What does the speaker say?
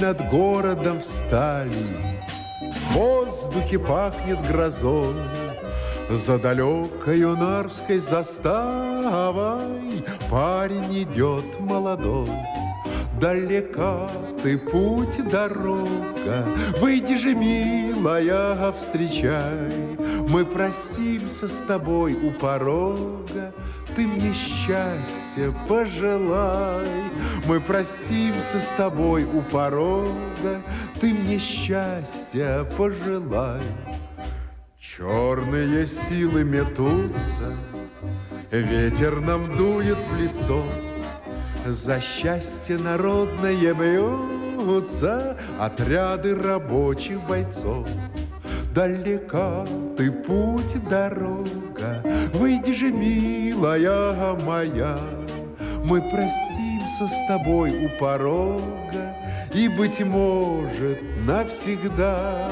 над городом встали. В воздухе пахнет грозой, За далекой Нарвской заставой Парень идет молодой. Далека ты путь, дорога, Выйди же, милая, встречай. Мы простимся с тобой у порога, Ты мне счастья пожелай. Мы простимся с тобой у порога, Ты мне счастья пожелай. Черные силы метутся, Ветер нам дует в лицо, За счастье народное бьются Отряды рабочих бойцов. Далека ты путь, дорога, Выйди же, милая моя, Мы простимся с тобой у порога И, быть может, навсегда.